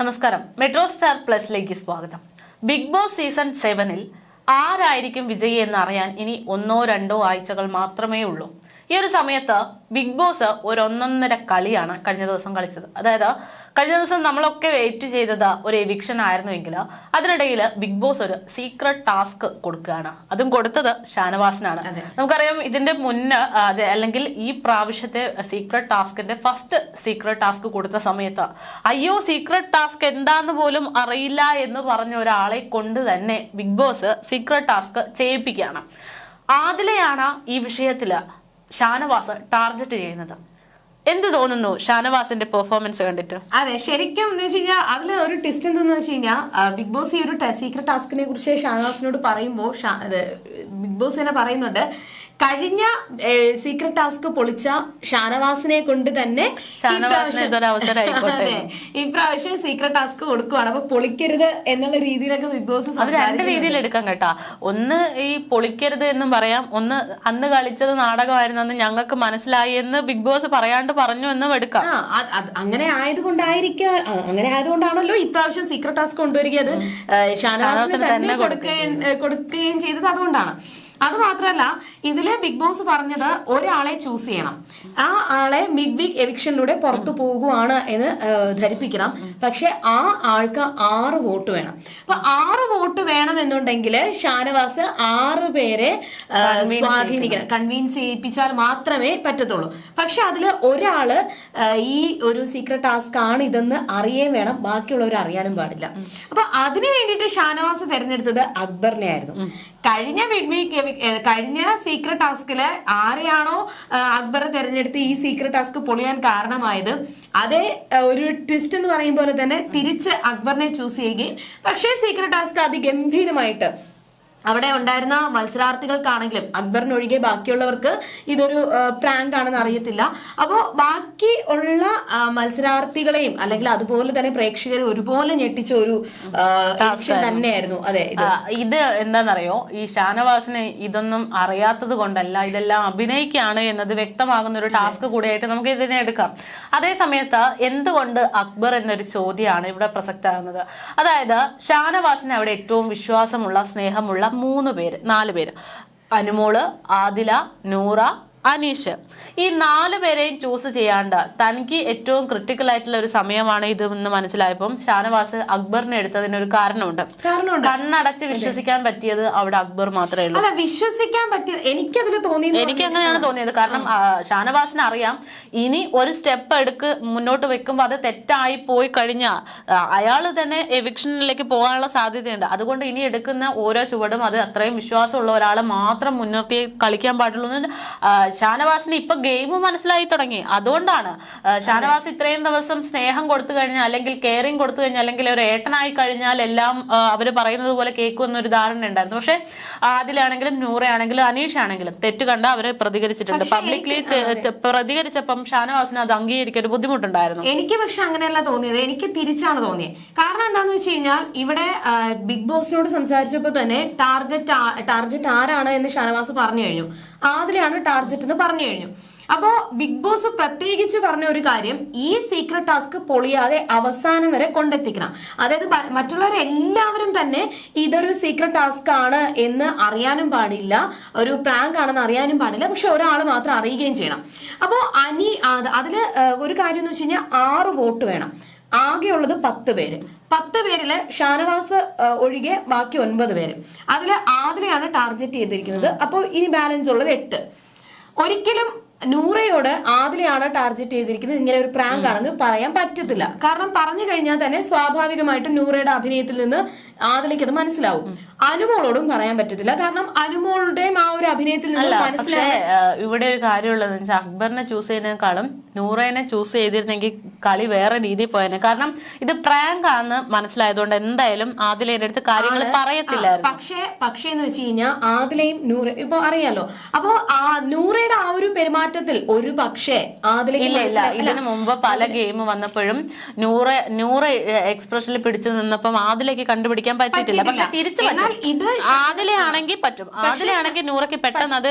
നമസ്കാരം. Metro star പ്ലസിലേക്ക് സ്വാഗതം. Big boss season സെവനിൽ ആരായിരിക്കും വിജയി എന്ന് അറിയാൻ ഇനി ഒന്നോ രണ്ടോ ആഴ്ചകൾ മാത്രമേ ഉള്ളൂ. ഈ ഒരു സമയത്ത് ബിഗ് ബോസ് ഒരു ഒന്നൊന്നര കളിയാണ് കഴിഞ്ഞ ദിവസം കളിച്ചത്. അതായത് കഴിഞ്ഞ ദിവസം നമ്മളൊക്കെ വെയിറ്റ് ചെയ്തത് ഒരു എവിക്ഷൻ ആയിരുന്നുവെങ്കിൽ അതിനിടയിൽ ബിഗ് ബോസ് ഒരു സീക്രട്ട് ടാസ്ക് കൊടുക്കുകയാണ്. അതും കൊടുത്തത് ഷാനവാസിനാണ്. നമുക്കറിയാം ഇതിന്റെ മുന്നേ അല്ലെങ്കിൽ ഈ പ്രാവശ്യത്തെ സീക്രട്ട് ടാസ്കിന്റെ ഫസ്റ്റ് സീക്രട്ട് ടാസ്ക് കൊടുത്ത സമയത്ത് അയ്യോ സീക്രട്ട് ടാസ്ക് എന്താന്ന് പോലും അറിയില്ല എന്ന് പറഞ്ഞ ഒരാളെ കൊണ്ട് തന്നെ ബിഗ് ബോസ് സീക്രട്ട് ടാസ്ക് ചെയ്യിപ്പിക്കുകയാണ്. ആദിലെയാണ് ഈ വിഷയത്തിൽ ഷാനവാസ് ടാർഗറ്റ് ചെയ്യുന്നത്. എന്ത് തോന്നുന്നു ഷാനവാസിന്റെ പെർഫോമൻസ് കണ്ടിട്ട്? അതെ ശരിക്കും എന്ന് വെച്ച് കഴിഞ്ഞാൽ അതിൽ ഒരു ട്വിസ്റ്റ് എന്തെന്ന് വെച്ച് കഴിഞ്ഞാൽ ബിഗ് ബോസ് ഈ ഒരു സീക്രട്ട് ടാസ്കിനെ കുറിച്ച് ഷാനവാസിനോട് പറയുമ്പോൾ ബിഗ് ബോസ് തന്നെ പറയുന്നുണ്ട് കഴിഞ്ഞ സീക്രട്ട് ടാസ്ക് പൊളിച്ച ഷാനവാസിനെ കൊണ്ട് തന്നെ ഇപ്രാവശ്യം സീക്രട്ട് ടാസ്ക് കൊടുക്കുവാണ്. അപ്പൊ പൊളിക്കരുത് എന്നുള്ള രീതിയിലൊക്കെ ബിഗ് ബോസ് രണ്ട് രീതിയിൽ എടുക്കാം കേട്ടാ. ഒന്ന് ഈ പൊളിക്കരുത് എന്നും പറയാം. ഒന്ന് അന്ന് കളിച്ചത് നാടകമായിരുന്നു എന്ന് ഞങ്ങൾക്ക് മനസ്സിലായി എന്ന് ബിഗ് ബോസ് പറയാണ്ട് പറഞ്ഞു എന്നും എടുക്കാം. അങ്ങനെ ആയതുകൊണ്ടായിരിക്കാം അങ്ങനെ ആയതുകൊണ്ടാണല്ലോ ഇപ്രാവശ്യം സീക്രട്ട് ടാസ്ക് കൊണ്ടുവരികയത്. ഷാനവാസിന് തന്നെ കൊടുക്കുകയും കൊടുക്കുകയും ചെയ്തത് അതുകൊണ്ടാണ്. അത് മാത്രമല്ല ഇതിൽ ബിഗ് ബോസ് പറഞ്ഞത് ഒരാളെ ചൂസ് ചെയ്യണം. ആ ആളെ മിഡ് വീക്ക് എവിക്ഷനിലൂടെ പുറത്തു പോകുവാണ് എന്ന് ധരിപ്പിക്കണം. പക്ഷെ ആ ആൾക്ക് ആറ് വോട്ട് വേണം. അപ്പൊ ആറ് വോട്ട് വേണം എന്നുണ്ടെങ്കിൽ ഷാനവാസ് ആറ് പേരെ സ്വാധീനിക്കണം. കൺവീൻസ് ചെയ്യിപ്പിച്ചാൽ മാത്രമേ പറ്റത്തുള്ളൂ. പക്ഷെ അതിൽ ഒരാൾ ഈ ഒരു സീക്രട്ട് ടാസ്ക് ആണ് ഇതെന്ന് അറിയേം വേണം. ബാക്കിയുള്ളവർ അറിയാനും പാടില്ല. അപ്പൊ അതിനു വേണ്ടിയിട്ട് ഷാനവാസ് തെരഞ്ഞെടുത്തത് അക്ബറിനെ ആയിരുന്നു കഴിഞ്ഞ മിഡ് വീക്ക് കഴിഞ്ഞ സീക്രട്ട് ടാസ്കിൽ ആരെയാണോ അക്ബർ തെരഞ്ഞെടുത്ത് ഈ സീക്രട്ട് ടാസ്ക് പൊളിയാൻ കാരണമായത്. അതേ ഒരു ട്വിസ്റ്റ് എന്ന് പറയും പോലെ തന്നെ തിരിച്ച് അക്ബറിനെ ചൂസ് ചെയ്യുകയും പക്ഷേ സീക്രട്ട് ടാസ്ക് അതിഗംഭീരമായിട്ട് അവിടെ ഉണ്ടായിരുന്ന മത്സരാർത്ഥികൾക്കാണെങ്കിലും അക്ബറിനൊഴികെ ബാക്കിയുള്ളവർക്ക് ഇതൊരു പ്രാങ്ക് ആണെന്ന് അറിയത്തില്ല. അപ്പോൾ ബാക്കി ഉള്ള മത്സരാർത്ഥികളെയും അല്ലെങ്കിൽ അതുപോലെ തന്നെ പ്രേക്ഷകരെ ഒരുപോലെ ഞെട്ടിച്ച ഒരു തന്നെയായിരുന്നു. അതെ ഇത്. ഇത് എന്താണെന്നറിയോ ഈ ഷാനവാസിനെ ഇതൊന്നും അറിയാത്തത് കൊണ്ടല്ല ഇതെല്ലാം അഭിനയിക്കുകയാണ് എന്നത് വ്യക്തമാകുന്ന ഒരു ടാസ്ക് കൂടിയായിട്ട് നമുക്ക് ഇതിനെ എടുക്കാം. അതേ സമയത്ത് എന്തുകൊണ്ട് അക്ബർ എന്നൊരു ചോദ്യമാണ് ഇവിടെ പ്രസക്തമാകുന്നത്. അതായത് ഷാനവാസിന് അവിടെ ഏറ്റവും വിശ്വാസമുള്ള സ്നേഹമുള്ള മൂന്ന് പേര് നാല് പേര്. അനുമോൾ ആദില നൂറ അനീഷ് ഈ നാല് പേരെയും ചൂസ് ചെയ്യാണ്ട് തനിക്ക് ഏറ്റവും ക്രിട്ടിക്കൽ ആയിട്ടുള്ള ഒരു സമയമാണ് ഇത് എന്ന് മനസ്സിലായപ്പോൾ ഷാനവാസ് അക്ബറിനെ എടുത്തതിന് ഒരു കാരണമുണ്ട്. കണ്ണടച്ച് വിശ്വസിക്കാൻ പറ്റിയത് അവിടെ അക്ബർ മാത്രമേ ഉള്ളൂ. അല്ല വിശ്വസിക്കാൻ പറ്റിയത് എനിക്കതിൽ തോന്നി എനിക്ക് അങ്ങനെയാണ് തോന്നിയത്. കാരണം ഷാനവാസിന് അറിയാം. ഇനി ഒരു സ്റ്റെപ്പ് എടുക്ക് മുന്നോട്ട് വെക്കുമ്പോൾ അത് തെറ്റായി പോയി കഴിഞ്ഞാൽ അയാൾ തന്നെ എവിക്ഷനിലേക്ക് പോകാനുള്ള സാധ്യതയുണ്ട്. അതുകൊണ്ട് ഇനി എടുക്കുന്ന ഓരോ ചുവടും അത് അത്രയും വിശ്വാസമുള്ള ഒരാളെ മാത്രം മുൻനിർത്തി കളിക്കാൻ പാടുള്ളൂ എന്ന് ഷാനവാസിന് ഇപ്പൊ ഗെയിം മനസ്സിലായി തുടങ്ങി. അതുകൊണ്ടാണ് ഷാനവാസ് ഇത്രയും ദിവസം സ്നേഹം കൊടുത്തു കഴിഞ്ഞാൽ അല്ലെങ്കിൽ കെയറിങ് കൊടുത്തു കഴിഞ്ഞാൽ അല്ലെങ്കിൽ ഒരു ഏട്ടനായി കഴിഞ്ഞാൽ എല്ലാം അവർ അവർ പറയുന്നത് പോലെ കേൾക്കും ഒരു ധാരണ ഉണ്ടായിരുന്നു. പക്ഷെ ആദിലാണെങ്കിലും നൂറയാണെങ്കിലും അനീഷ് ആണെങ്കിലും തെറ്റ് കണ്ട അവർ പ്രതികരിച്ചിട്ടുണ്ട്. പബ്ലിക്ലി പ്രതികരിച്ചപ്പം ഷാനവാസിന് അത് അംഗീകരിക്കാൻ ഒരു ബുദ്ധിമുട്ടുണ്ടായിരുന്നു. എനിക്ക് പക്ഷെ അങ്ങനെയല്ല തോന്നിയത്. എനിക്ക് തിരിച്ചാണ് തോന്നിയത്. കാരണം എന്താന്ന് വെച്ച് കഴിഞ്ഞാൽ ഇവിടെ ബിഗ് ബോസിനോട് സംസാരിച്ചപ്പോൾ തന്നെ ടാർഗറ്റ് ടാർഗറ്റ് ആരാണ് എന്ന് ഷാനവാസ് പറഞ്ഞു കഴിഞ്ഞു. ആദിലാണ് ടാർഗറ്റ് എന്ന് പറഞ്ഞു കഴിഞ്ഞു. അപ്പോ ബിഗ് ബോസ് പ്രത്യേകിച്ച് പറഞ്ഞ ഒരു കാര്യം ഈ സീക്രട്ട് ടാസ്ക് പൊളിയാതെ അവസാനം വരെ കൊണ്ടെത്തിക്കണം. അതായത് മറ്റുള്ളവരെല്ലാവരും തന്നെ ഇതൊരു സീക്രട്ട് ടാസ്ക് ആണ് എന്ന് അറിയാനും പാടില്ല ഒരു പ്രാങ്ക് ആണെന്ന് അറിയാനും പാടില്ല പക്ഷെ ഒരാൾ മാത്രം അറിയുകയും ചെയ്യണം. അപ്പോൾ അനി അതിൽ ഒരു കാര്യം എന്ന് വെച്ച് കഴിഞ്ഞാൽ ആറ് വോട്ട് വേണം. ആകെയുള്ളത് പത്ത് പേര്. പത്ത് പേരിൽ ഷാനവാസ് ഒഴികെ ബാക്കി ഒൻപത് പേര്. അതിൽ ആദിലെയാണ് ടാർഗറ്റ് ചെയ്തിരിക്കുന്നത്. അപ്പോൾ ഇനി ബാലൻസ് ഉള്ളത് എട്ട്. ഒരിക്കലും നൂറയോട് ആദിലെയാണ് ടാർഗറ്റ് ചെയ്തിരിക്കുന്നത്. ഇങ്ങനെ ഒരു പ്രാങ്ക് ആണെന്ന് പറയാൻ പറ്റത്തില്ല. കാരണം പറഞ്ഞു കഴിഞ്ഞാൽ തന്നെ സ്വാഭാവികമായിട്ടും നൂറയുടെ അഭിനയത്തിൽ നിന്ന് ആദിലേക്ക് അത് മനസ്സിലാവും. അനുമോളോടും പറയാൻ പറ്റത്തില്ല. കാരണം അനുമോളുടെയും ആ ഒരു അഭിനയത്തിൽ നിന്ന് പക്ഷേ ഇവിടെ ഒരു കാര്യമുള്ളത് അക്ബറിനെ ചൂസ് ചെയ്യുന്നതിനേക്കാളും നൂറേനെ ചൂസ് ചെയ്തിരുന്നെങ്കിൽ കളി വേറെ രീതിയിൽ പോയേനെ. കാരണം ഇത് പ്രാങ്ക് ആണെന്ന് മനസ്സിലായതുകൊണ്ട് എന്തായാലും ആദിലേന്റെ അടുത്ത് കാര്യങ്ങൾ പറയത്തില്ല പക്ഷേ പക്ഷേ എന്ന് വെച്ച് കഴിഞ്ഞാൽ ആദിലയും നൂറ ഇപ്പൊ അറിയാലോ. അപ്പൊ ആ നൂറയുടെ ആ ഒരു പെരുമാറ്റത്തിൽ ഒരു പക്ഷേ ആദിലേക്ക് ഇല്ല ഇല്ല. മനസ്സിലാ- ഇതിനു മുമ്പ് പല ഗെയിം വന്നപ്പോഴും നൂറ് നൂറ് എക്സ്പ്രഷനിൽ പിടിച്ചു നിന്നപ്പം ആദിലേക്ക് കണ്ടുപിടിക്കാൻ പറ്റിയിട്ടില്ല. പക്ഷെ തിരിച്ചു ഇത് ആദിലെ ആണെങ്കിൽ പറ്റും. ആദിലെ ആണെങ്കിൽ നൂറയ്ക്ക് പെട്ടെന്ന് അത്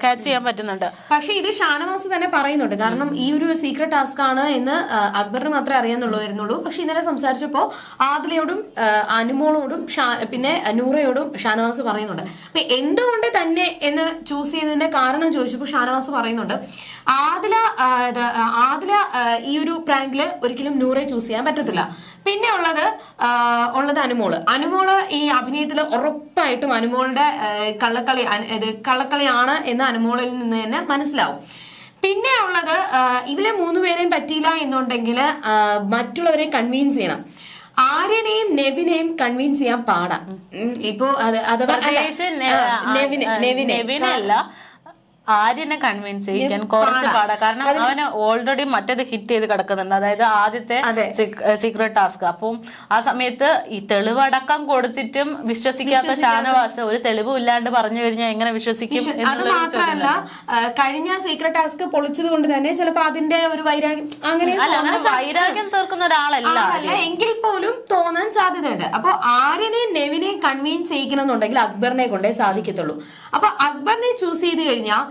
ക്യാച്ച് ചെയ്യാൻ പറ്റുന്നുണ്ട്. പക്ഷെ ഇത് ഷാനവാസ് തന്നെ പറയുന്നുണ്ട്. കാരണം ഈ ഒരു സീക്രട്ട് ടാസ്ക് ആണ് എന്ന് അക്ബറിന് മാത്രമേ അറിയാന്നുള്ളൂ പക്ഷെ ഇന്നലെ സംസാരിച്ചപ്പോ ആദിലയോടും അനുമോളോടും പിന്നെ നൂറയോടും ഷാനവാസ് പറയുന്നുണ്ട്. അപ്പൊ എന്തുകൊണ്ട് തന്നെ എന്ന് ചൂസ് ചെയ്തതിന്റെ കാരണം ചോദിച്ചപ്പോൾ ഷാനവാസ് പറയുന്നുണ്ട്. ആദില ആദില ഈ ഒരു പ്രാങ്കിൽ ഒരിക്കലും നൂറെ ചൂസ് ചെയ്യാൻ പറ്റത്തില്ല. പിന്നെ ഉള്ളത് ഉള്ളത് അനുമോൾ. അനുമോൾ ഈ അഭിനയത്തിൽ ഉറപ്പായിട്ടും അനുമോളുടെ കള്ളക്കളി കള്ളക്കളിയാണ് എന്ന് അനുമോളിൽ നിന്ന് തന്നെ മനസ്സിലാവും. പിന്നെ ഉള്ളത് ഇവരെ ഇവരെ മൂന്നുപേരെയും പറ്റിയില്ല എന്നുണ്ടെങ്കിൽ മറ്റുള്ളവരെ കൺവീൻസ് ചെയ്യണം. ആര്യനെയും നെവിനെയും കൺവീൻസ് ചെയ്യാൻ പാടാ. ഇപ്പോ അഥവാ നെവിനെ. നെവിനെ അല്ല. ആര്യനെ കൺവിൻസ് ചെയ്യിക്കാൻ കുറച്ച് പാടാ. കാരണം അവന് ഓൾറെഡി മറ്റേത് ഹിറ്റ് ചെയ്ത് കിടക്കുന്നുണ്ട്. അതായത് ആദ്യത്തെ സീക്രട്ട് ടാസ്ക് അപ്പം ആ സമയത്ത് ഈ തെളിവടക്കം കൊടുത്തിട്ടും വിശ്വസിക്കാത്ത ഷാനവാസ് ഒരു തെളിവും ഇല്ലാണ്ട് പറഞ്ഞു കഴിഞ്ഞാൽ എങ്ങനെ വിശ്വസിക്കും അത് മാത്രമല്ല കഴിഞ്ഞ സീക്രട്ട് ടാസ്ക് പൊളിച്ചത് കൊണ്ട് തന്നെ ചിലപ്പോ അതിന്റെ ഒരു വൈരാഗ്യം അങ്ങനെ വൈരാഗ്യം തീർക്കുന്ന ഒരാളല്ല എങ്കിൽ പോലും തോന്നാൻ സാധ്യതയുണ്ട്. അപ്പൊ ആര്യനെയും നെവിനെയും കൺവീൻസ് ചെയ്യിക്കണമെന്നുണ്ടെങ്കിൽ അക്ബറിനെ കൊണ്ടേ സാധിക്കത്തുള്ളൂ. അപ്പൊ അക്ബറിനെ ചൂസ് ചെയ്ത് കഴിഞ്ഞാൽ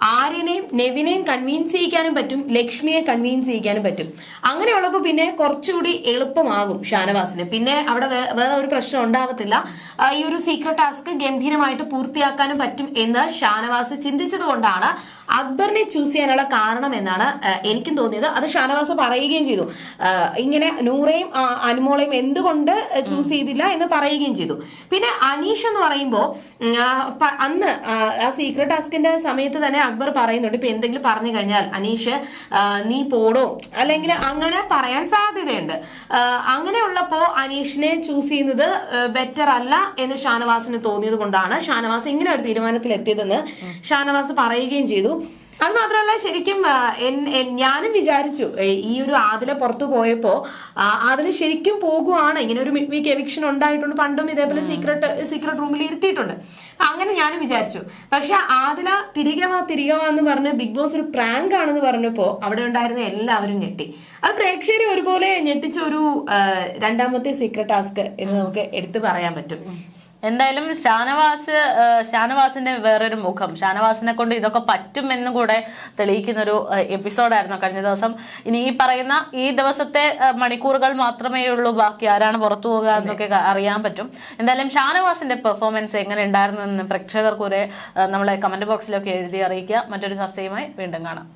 ആര്യനെയും നെവിനെയും കൺവീൻസ് ചെയ്യിക്കാനും പറ്റും ലക്ഷ്മിയെ കൺവീൻസ് ചെയ്യിക്കാനും പറ്റും. അങ്ങനെയുള്ളപ്പോൾ പിന്നെ കുറച്ചുകൂടി എളുപ്പമാകും ഷാനവാസിന്. പിന്നെ അവിടെ വേറെ ഒരു പ്രശ്നം ഉണ്ടാകത്തില്ല ഈ ഒരു സീക്രട്ട് ടാസ്ക് ഗംഭീരമായിട്ട് പൂർത്തിയാക്കാനും പറ്റും എന്ന് ഷാനവാസ് ചിന്തിച്ചതുകൊണ്ടാണ് അക്ബറിനെ ചൂസ് ചെയ്യാനുള്ള കാരണം എന്നാണ് എനിക്കും തോന്നിയത്. അത് ഷാനവാസ് പറയുകയും ചെയ്തു. ഇങ്ങനെ നൂറേയും അനുമോളയും എന്തുകൊണ്ട് ചൂസ് ചെയ്തില്ല എന്ന് പറയുകയും ചെയ്തു. പിന്നെ അനീഷ് എന്ന് പറയുമ്പോൾ അന്ന് ആ സീക്രട്ട് ടാസ്കിന്റെ സമയത്ത് തന്നെ അക്ബർ പറയുന്നുണ്ട്. ഇപ്പൊ എന്തെങ്കിലും പറഞ്ഞു കഴിഞ്ഞാൽ അനീഷ് നീ പോടോ? അല്ലെങ്കിൽ അങ്ങനെ പറയാൻ സാധ്യതയുണ്ട്. അങ്ങനെ അങ്ങനെയുള്ളപ്പോ അനീഷിനെ ചൂസ് ചെയ്യുന്നത് ബെറ്റർ അല്ല എന്ന് ഷാനവാസിന് തോന്നിയത് കൊണ്ടാണ് ഷാനവാസ് ഇങ്ങനെ ഒരു തീരുമാനത്തിൽ എത്തിയതെന്ന് ഷാനവാസ് പറയുകയും ചെയ്തു. അത് മാത്രമല്ല ശരിക്കും ഞാനും വിചാരിച്ചു ഈ ഒരു ആദില പുറത്തു പോയപ്പോ ആദില ശരിക്കും പോകുവാണ്. ഇങ്ങനെ ഒരു മിഡ് വീക്ക് എവിക്ഷൻ ഉണ്ടായിട്ടുണ്ട്. പണ്ടും ഇതേപോലെ സീക്രട്ട് സീക്രട്ട് റൂമിൽ ഇരുത്തിയിട്ടുണ്ട്. അങ്ങനെ ഞാനും വിചാരിച്ചു. പക്ഷെ ആദില തിരികെ വാ തിരികെ വാ എന്ന് പറഞ്ഞ് ബിഗ് ബോസ് ഒരു പ്രാങ്ക് ആണെന്ന് പറഞ്ഞപ്പോ അവിടെ ഉണ്ടായിരുന്ന എല്ലാവരും ഞെട്ടി. അത് പ്രേക്ഷകരെ ഒരുപോലെ ഞെട്ടിച്ച ഒരു രണ്ടാമത്തെ സീക്രട്ട് ടാസ്ക് എന്ന് നമുക്ക് എടുത്തു പറയാൻ പറ്റും. എന്തായാലും ഷാനവാസ് ഷാനവാസിന്റെ വേറൊരു മുഖം. ഷാനവാസിനെ കൊണ്ട് ഇതൊക്കെ പറ്റുമെന്ന് കൂടെ തെളിയിക്കുന്ന ഒരു എപ്പിസോഡായിരുന്നു കഴിഞ്ഞ ദിവസം. ഇനി ഈ പറയുന്ന ഈ ദിവസത്തെ മണിക്കൂറുകൾ മാത്രമേ ഉള്ളൂ. ബാക്കി ആരാണ് പുറത്തു പോകുക എന്നൊക്കെ അറിയാൻ പറ്റും. എന്തായാലും ഷാനവാസിന്റെ പെർഫോമൻസ് എങ്ങനെ ഉണ്ടായിരുന്നു എന്ന് പ്രേക്ഷകർക്കൂടെ നമ്മളെ കമന്റ് ബോക്സിലൊക്കെ എഴുതി അറിയിക്കുക. മറ്റൊരു ചർച്ചയുമായി വീണ്ടും കാണാം.